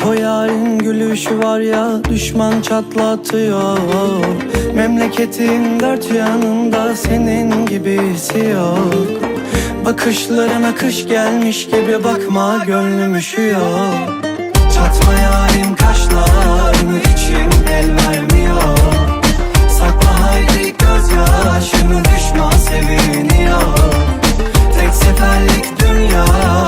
Ah o yarın gülüşü var ya düşman çatlatıyor. Memleketin dört yanında senin gibisi yok. Bakışlarına kış gelmiş gibi bakma gönlüm üşüyor. Çatma yarim kaşlarını için el vermiyor. Sakla haydi gözyaşını düşman seviniyor. Tek seferlik dünya